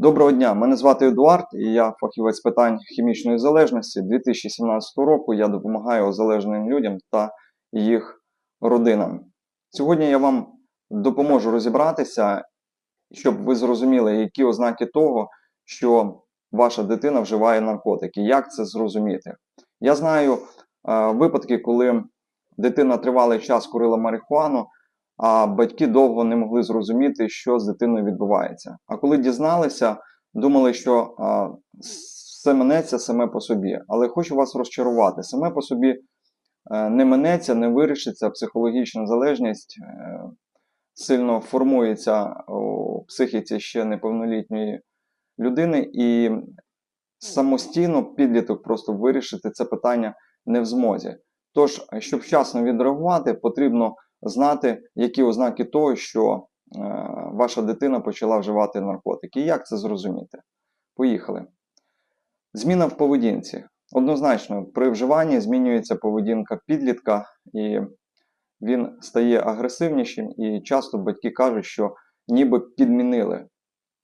Доброго дня, мене звати Едуард і я фахівець питань хімічної залежності. 2017 року я допомагаю озалеженим людям та їх родинам. Сьогодні я вам допоможу розібратися, щоб ви зрозуміли, які ознаки того, що ваша дитина вживає наркотики. Як це зрозуміти? Я знаю е, випадки, коли дитина тривалий час курила марихуану, а батьки довго не могли зрозуміти, що з дитиною відбувається. А коли дізналися, думали, що а, все минеться саме по собі. Але хочу вас розчарувати: саме по собі е, не минеться, не вирішиться психологічна залежність. е, Сильно формується у психіці ще неповнолітньої людини, і самостійно підліток просто вирішити це питання не в змозі. Тож, щоб вчасно відреагувати, потрібно знати, які ознаки того, що е, ваша дитина почала вживати наркотики. Як це зрозуміти? Поїхали. Зміна в поведінці. Однозначно, при вживанні змінюється поведінка підлітка, і він стає агресивнішим, і часто батьки кажуть, що ніби підмінили.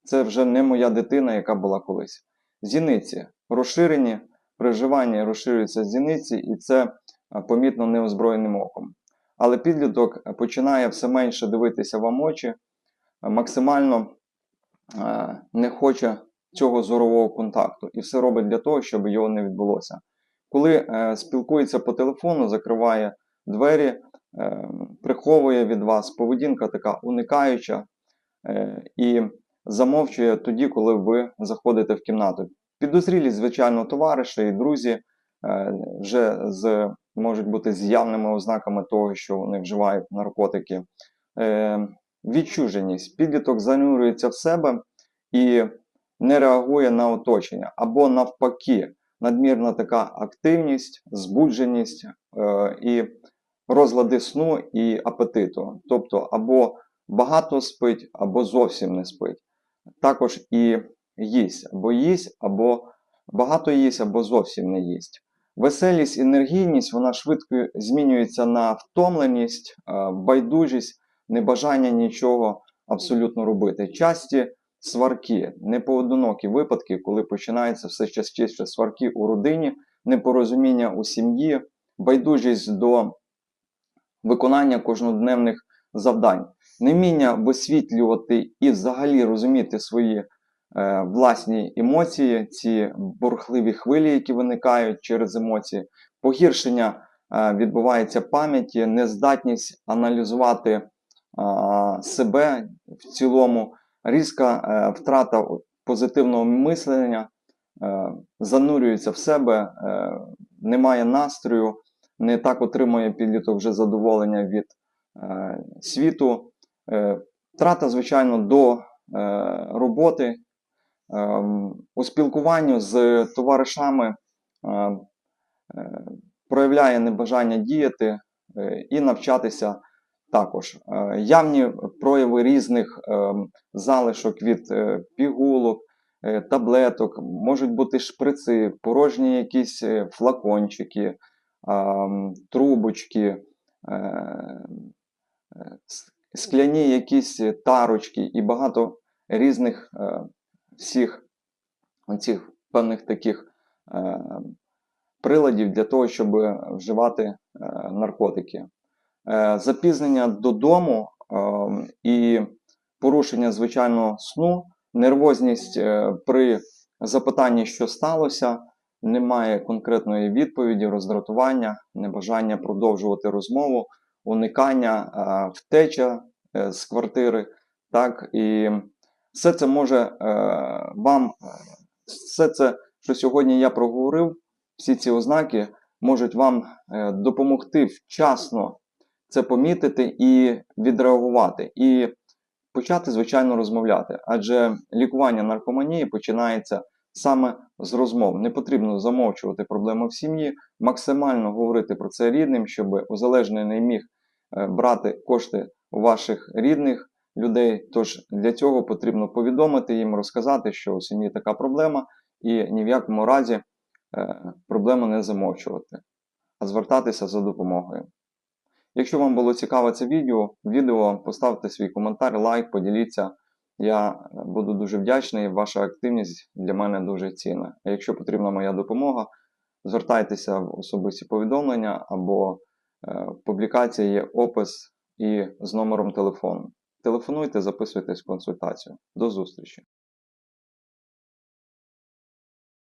Це вже не моя дитина, яка була колись. Зіниці розширені, при вживанні розширюються зіниці, і це помітно неозброєним оком. Але підліток починає все менше дивитися вам очі, максимально е, не хоче цього зорового контакту і все робить для того, щоб його не відбулося. Коли е, спілкується по телефону, закриває двері, е, приховує від вас поведінка така уникаюча і замовчує тоді, коли ви заходите в кімнату. Підозрілі, звичайно, товариші і друзі вже з можуть бути з явними ознаками того, що вони вживають наркотики. Е, відчуженість. Підліток занурюється в себе і не реагує на оточення. Або навпаки, надмірна така активність, збудженість е, і розлади сну і апетиту. Тобто, або багато спить, або зовсім не спить. Також і їсть, або їсть, або багато їсть, або зовсім не їсть. Веселість, енергійність вона швидко змінюється на втомленість, е, байдужість, небажання нічого абсолютно робити. Часті сварки, непоодинокі випадки, коли починаються все частіше сварки у родині, непорозуміння у сім'ї, байдужість до виконання кожнодневних завдань, невміння висвітлювати і взагалі розуміти свої власні емоції, ці бурхливі хвилі, які виникають через емоції, погіршення е, відбувається пам'яті, нездатність аналізувати е, себе в цілому, різка е, втрата позитивного мислення, е, занурюється в себе, е, немає настрою, не так отримує підліток вже задоволення від е, світу. Е, Втрата, звичайно, до е, роботи, у спілкуванні з товаришами е, проявляє небажання діяти е, і навчатися також. Е, Явні прояви різних ем, залишок від пігулок, таблеток, можуть бути шприци, порожні якісь флакончики, ем, трубочки, скляні якісь тарочки і багато різних всіх оцих певних таких е, приладів для того, щоб вживати е, наркотики. Е, запізнення додому е, і порушення звичайного сну, нервозність е, при запитанні, що сталося, немає конкретної відповіді, роздратування, небажання продовжувати розмову, уникання, е, втеча е, з квартири. Так, і все це може е, вам, е, все це, що сьогодні я проговорив, всі ці ознаки можуть вам е, допомогти вчасно це помітити і відреагувати, і почати, звичайно, розмовляти. Адже лікування наркоманії починається саме з розмов. Не потрібно замовчувати проблему в сім'ї, максимально говорити про це рідним, щоб узалежний не міг брати кошти у ваших рідних людей. Тож для цього потрібно повідомити їм, розказати, що у сім'ї така проблема, і ні в якому разі е, проблему не замовчувати, а звертатися за допомогою. Якщо вам було цікаве це відео, відео поставте свій коментар, лайк, поділіться Я е, буду дуже вдячний. Ваша активність для мене дуже цінна. А якщо потрібна моя допомога, звертайтеся в особисті повідомлення або е, в публікації є опис і з номером телефону. Телефонуйте, записуйтесь в консультацію. До зустрічі!